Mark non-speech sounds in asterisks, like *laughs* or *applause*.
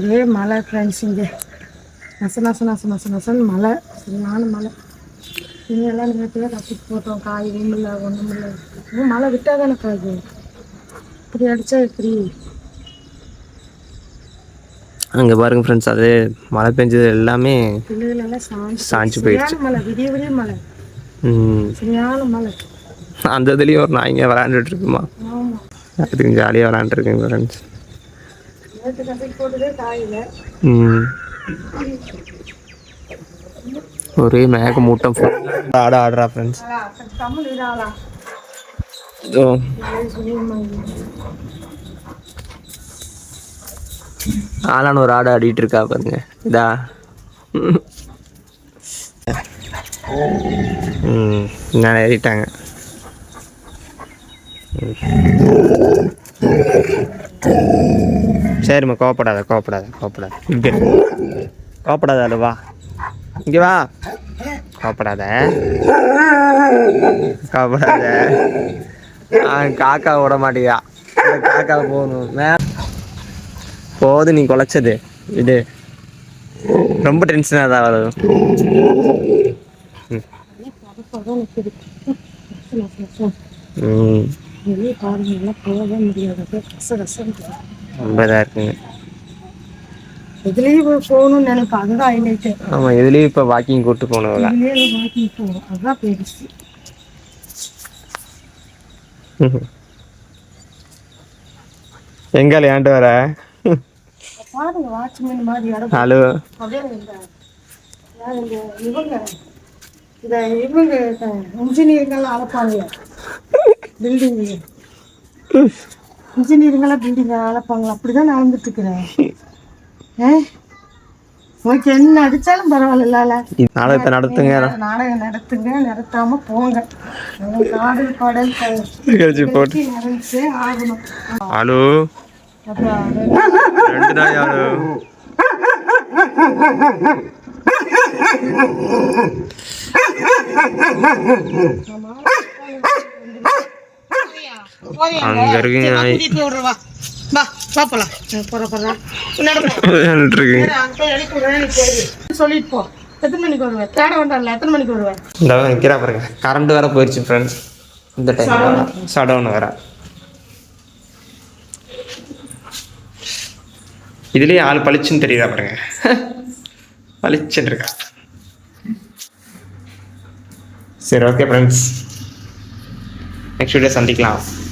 ஒரே மழை ஃப்ரெண்ட்ஸ் இங்கே. நச நச நச நச நசன்னு மழை. சரியான மழை. துணியெல்லாம் நேரத்தில் கட்டிட்டு போட்டோம். காய் இல்லை ஒன்றும் இல்லை. இன்னும் மழை விட்டால் தானே காய்க்கும் இப்படி அடித்தா எப்படி? அங்கே பாருங்க ஃப்ரெண்ட்ஸ் அது மழை பெஞ்சது எல்லாமே சாஞ்சு போயிடுச்சு. மழை விடிய விடிய மழை. சரியான மழை. அந்த இதுலேயும் ஒரு நாய்ங்க விளாண்டுட்டு இருக்குமா? அதுக்கு ஜாலியாக விளாண்டுருக்குங்க ஃப்ரெண்ட்ஸ் நேற்று போட்டதே காயில் ஒரே மேக மூட்டம். ஆட ஆடுறா ஃப்ரெண்ட்ஸ் ஆளான ஒரு ஆடு ஆடிட்டு இருக்கா பாருங்க. இதா. ம் நான் ஏறிட்டாங்க. சரிம்மா கோவப்படாத கோவப்படாத கோவப்படாத. இங்கே. கோவப்படாத அது வா. இங்கே வா. கோவப்படாத. கோவப்படாத. காக்கா விட மாட்டேயா? காக்கா போகணும். மே. போது நீ குலைச்சது. இது. ரொம்ப டென்ஷனாக தான் வருது. ம். போகவே முடியாது. இதாக இருக்குங்க எதுலேயும் போகணும்னு நினைப்பேன் அதுதான் ஹைலைட்டு ஆமாம் இதுலேயும் இப்போ வாக்கிங் கூப்பிட்டு போனவங்க இதுலேயே வாக்கிங் போகணும். அதுதான் பெருசு. எங்கால ஏன்ட்டு வர பாருங்க வாட்ச்மேன் மாதிரி ஹலோ. அப்படியே இவங்க இந்த இவங்க அளப்பாங்க பில்டிங் இன்ஜினியருங்கெல்லாம் பில்டிங் அளப்பாங்களா அப்படிதான் நடந்துட்டு இருக்கிறேன் ஏ ஓகே என்ன அடிச்சாலும் பரவாயில்ல நாடகத்தை நடத்துங்க நாடகம் நடத்துங்க நடத்தாம போங்க கட்டி நிறைஞ்சே ஆகணும் ஹலோ அப்புறம் ரெண்டு நாய் ஹலோ அங்க இருக்குங்க நாய் கூட்டிட்டு விடுறவா வா வா போலாம் போற போறா முன்னாடி போ. விளையாண்டுட்டு இருக்குங்க நேரா அங்க போய் எழுப்பி விடுறேன், *laughs* சொல்லிட்டு போ. எத்தனை மணிக்கு வருவேன்? தேட வேண்டாம்ல எத்தனை மணிக்கு வருவேன்? இந்த நிற்கிறா பாருங்க. கரண்ட் வேற போயிடுச்சு ஃப்ரெண்ட்ஸ் இந்த டைம் சடவுன் வேற. இதுலயே ஆள் பளிச்சுன்னு தெரியுதா பாருங்க. *laughs* பளிச்சுன்னு இருக்கா. சரி ஓகே ஃப்ரெண்ட்ஸ் நெக்ஸ்ட் வீடியோ சந்திக்கலாம்.